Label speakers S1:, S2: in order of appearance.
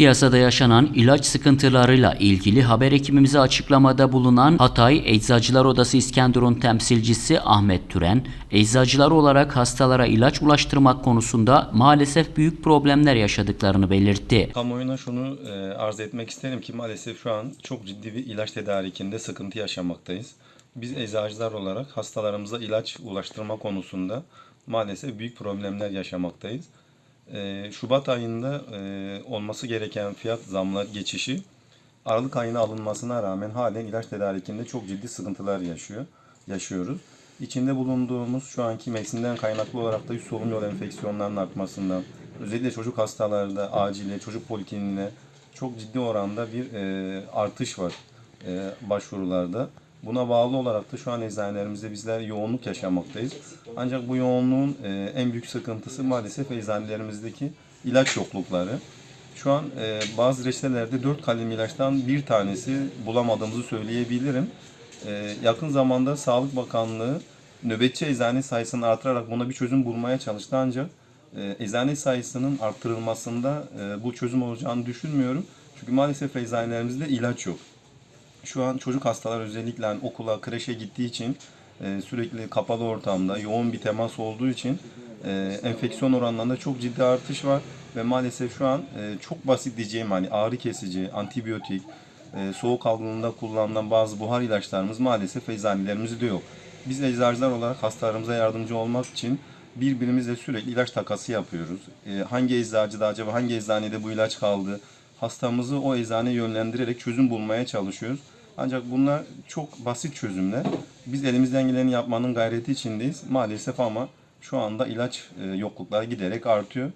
S1: Piyasada yaşanan ilaç sıkıntılarıyla ilgili haber ekibimize açıklamada bulunan Hatay Eczacılar Odası İskenderun temsilcisi Ahmet Türen, eczacılar olarak hastalara ilaç ulaştırmak konusunda maalesef büyük problemler yaşadıklarını belirtti.
S2: Kamuoyuna şunu e, arz etmek isterim ki maalesef şu an çok ciddi bir ilaç tedarikinde sıkıntı yaşamaktayız. Biz eczacılar olarak hastalarımıza ilaç ulaştırma konusunda maalesef büyük problemler yaşamaktayız. Şubat ayında olması gereken fiyat zamlar geçişi Aralık ayına alınmasına rağmen halen ilaç tedarikinde çok ciddi sıkıntılar yaşıyor, yaşıyoruz. İçinde bulunduğumuz şu anki mevsimden kaynaklı olarak da üst solunum yolu enfeksiyonlarının artmasından, özellikle çocuk hastalarda, acile, çocuk polikliniğine çok ciddi oranda bir artış var başvurularda. Buna bağlı olarak da şu an eczanelerimizde bizler yoğunluk yaşamaktayız. Ancak bu yoğunluğun e, en büyük sıkıntısı maalesef eczanelerimizdeki ilaç yoklukları. Şu an e, bazı reçetelerde 4 kalem ilaçtan bir tanesi bulamadığımızı söyleyebilirim. E, yakın zamanda Sağlık Bakanlığı nöbetçi eczane sayısını artırarak buna bir çözüm bulmaya çalıştı ancak eczane sayısının arttırılmasında bu çözüm olacağını düşünmüyorum. Çünkü maalesef eczanelerimizde ilaç yok. Şu an çocuk hastalar özellikle hani okula, kreşe gittiği için e, sürekli kapalı ortamda yoğun bir temas olduğu için e, enfeksiyon oranlarında çok ciddi artış var ve maalesef şu an e, çok basit diyeceğim hani ağrı kesici, antibiyotik, soğuk algınlığında kullanılan bazı buhar ilaçlarımız maalesef eczanelerimizde yok. Biz eczacılar olarak hastalarımıza yardımcı olmak için birbirimizle sürekli ilaç takası yapıyoruz. Hangi eczacıda acaba hangi eczanede bu ilaç kaldı? Hastamızı o eczaneye yönlendirerek çözüm bulmaya çalışıyoruz. Ancak bunlar çok basit çözümler. Biz elimizden geleni yapmanın gayreti içindeyiz. Maalesef ama şu anda ilaç e, yoklukları giderek artıyor.